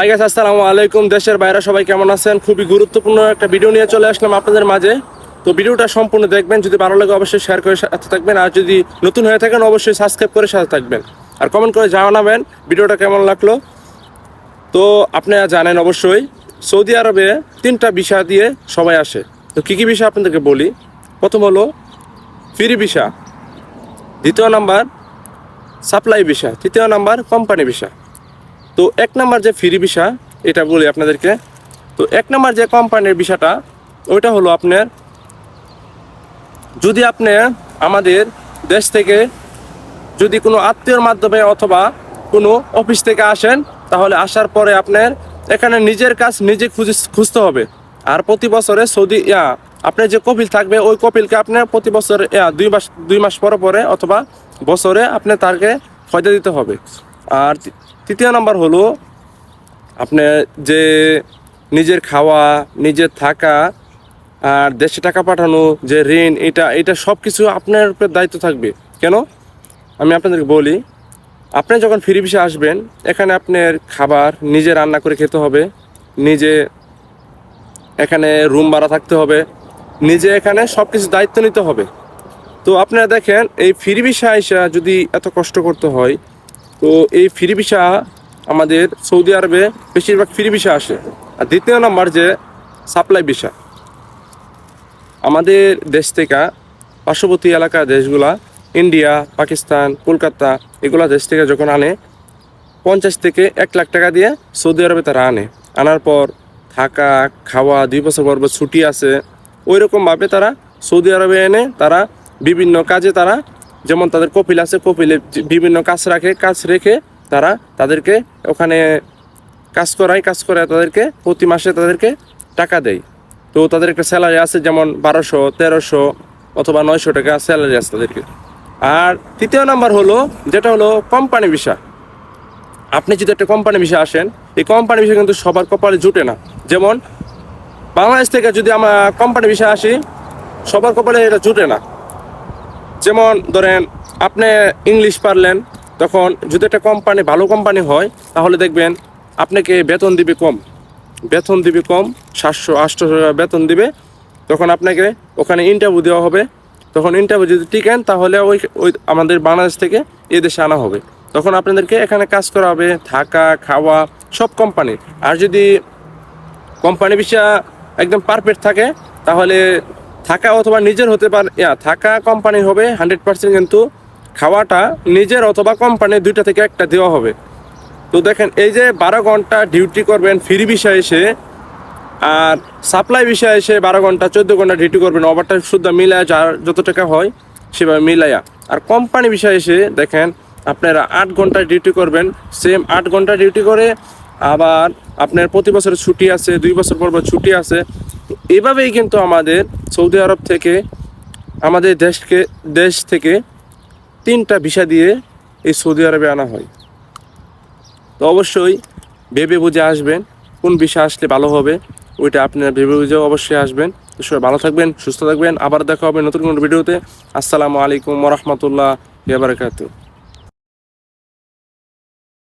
High গাছ আসসালামু আলাইকুম। দেশের বাইরে সবাই কেমন আছেন? খুবই গুরুত্বপূর্ণ একটা ভিডিও নিয়ে চলে আসলাম আপনাদের মাঝে। তো ভিডিওটা সম্পূর্ণ দেখবেন, যদি ভালো লাগে অবশ্যই শেয়ার করে সাথে থাকবেন। আর যদি নতুন হয়ে থাকেন, অবশ্যই সাবস্ক্রাইব করে সাথে থাকবেন। আর কমেন্ট করে জানাবেন ভিডিওটা কেমন লাগল। তো আপনারা জানেন অবশ্যই, সৌদি আরবে তিনটা বিষয় দিয়ে সবাই আসে। তো কী কী বিষয় আপনাদেরকে বলি? প্রথম হলো ফ্রি ভিসা দ্বিতীয় নাম্বার সাপ্লাই ভিসা তৃতীয় নাম্বার কোম্পানি ভিসা তো এক নাম্বার যে ফ্রি ভিসা এটা বলি আপনাদেরকে, তো এক নাম্বার যে কোম্পানির ভিসাটা ওইটা হলো আপনার, যদি আপনি আমাদের দেশ থেকে যদি কোনো আত্মীয়র মাধ্যমে অথবা কোনো অফিস থেকে আসেন, তাহলে আসার পরে আপনার এখানে নিজের কাজ নিজে খুঁজে খুঁজতে হবে। আর প্রতি বছরে সৌদি, ইয়া, আপনার যে কপিল থাকবে, ওই কপিলকে আপনার প্রতি বছর দুই মাস দুই মাস পরে পরে অথবা বছরে আপনি তাকে ফয়দা দিতে হবে। আর তৃতীয় নাম্বার হলো আপনি যে নিজের খাওয়া নিজের থাকা আর দেশে টাকা পাঠানো, যে ঋণ, এটা এটা সব কিছু আপনার উপর দায়িত্ব থাকবে। কেন? আমি আপনাদেরকে বলি, আপনি যখন ফ্রি ভিসা আসবেন, এখানে আপনার খাবার নিজে রান্না করে খেতে হবে, নিজে এখানে রুম ভাড়া থাকতে হবে, নিজে এখানে সব কিছু দায়িত্ব নিতে হবে। তো আপনারা দেখেন, এই ফিরি ভিসা যদি এত কষ্ট করতে হয় তো এই ফ্রি ভিসা আমাদের সৌদি আরবে বেশিরভাগ ফ্রি ভিসা আসে। আর দ্বিতীয় নম্বর যে সাপ্লাই ভিসা। আমাদের দেশ থেকে পার্শ্ববর্তী এলাকার দেশগুলা, ইন্ডিয়া, পাকিস্তান, কলকাতা, এগুলা দেশ থেকে যখন আনে, পঞ্চাশ থেকে এক লাখ টাকা দিয়ে সৌদি আরবে তারা আনে। আনার পর থাকা, খাওয়া, দুই বছর পর ছুটি আছে। ওই রকমভাবে তারা সৌদি আরবে এনে তারা বিভিন্ন কাজে তারা যেমন তাদের কপিল আছে, কপিলে বিভিন্ন কাজ রাখে, কাজ রেখে তারা তাদেরকে ওখানে কাজ করায় কাজ করায় তাদেরকে প্রতি মাসে তাদেরকে টাকা দেয়। তো তাদের একটা স্যালারি আছে যেমন বারোশো, তেরোশো অথবা নয়শো টাকা স্যালারি আছে তাদেরকে। আর তৃতীয় নাম্বার হলো, যেটা হলো কোম্পানি ভিসা আপনি যদি একটা কোম্পানি বিষয়ে আসেন, এই কোম্পানি বিষয় কিন্তু সবার কপালে জুটে না। যেমন বাংলাদেশ থেকে যদি আমরা কোম্পানি বিষয়ে আসি, সবার কপালে এটা জুটে না। যেমন ধরেন আপনি ইংলিশ পারলেন, তখন যদি একটা কোম্পানি ভালো কোম্পানি হয়, তাহলে দেখবেন আপনাকে বেতন দিবে কম। বেতন দিবে কম, সাতশো, আটশো বেতন দিবে। তখন আপনাকে ওখানে ইন্টারভিউ দেওয়া হবে। তখন ইন্টারভিউ যদি টিকেন, তাহলে ওই ওই আমাদের বাংলাদেশ থেকে এই দেশে আনা হবে। তখন আপনাদেরকে এখানে কাজ করা হবে, থাকা, খাওয়া, সব কোম্পানি আর যদি কোম্পানি বিষয় একদম পারফেক্ট থাকে, তাহলে থাকা অথবা নিজের হতে পারে থাকা কোম্পানি হবে হান্ড্রেড পার্সেন্ট কিন্তু খাওয়াটা নিজের অথবা কোম্পানি দুইটা থেকে একটা দেওয়া হবে। তো দেখেন, এই যে বারো ঘণ্টা ডিউটি করবেন ফ্রি বিষয় এসে, আর সাপ্লাই বিষয় এসে বারো ঘণ্টা, চোদ্দ ঘণ্টা ডিউটি করবেন ওভারটাইম শুদ্ধ মিলায় যার যত টাকা হয়, সেভাবে মিলাইয়া আর কোম্পানি বিষয় এসে দেখেন, আপনারা আট ঘণ্টা ডিউটি করবেন সেম আট ঘণ্টা ডিউটি করে, আবার আপনার প্রতি বছর ছুটি আছে, দুই বছর পর ছুটি আছে এভাবেই কিন্তু আমাদের সৌদি আরব থেকে, আমাদের দেশকে, দেশ থেকে তিনটা ভিসা দিয়ে এই সৌদি আরবে আনা হয়। তো অবশ্যই ভেবে বুঝে আসবেন, কোন বিষয় আসলে ভালো হবে, ওইটা আপনারা ভেবে বুঝে অবশ্যই আসবেন। সবাই ভালো থাকবেন, সুস্থ থাকবেন, আবার দেখা হবে নতুন কোনো ভিডিওতে। আসসালামু আলাইকুম রহমতুল্লাহ বারাকাতু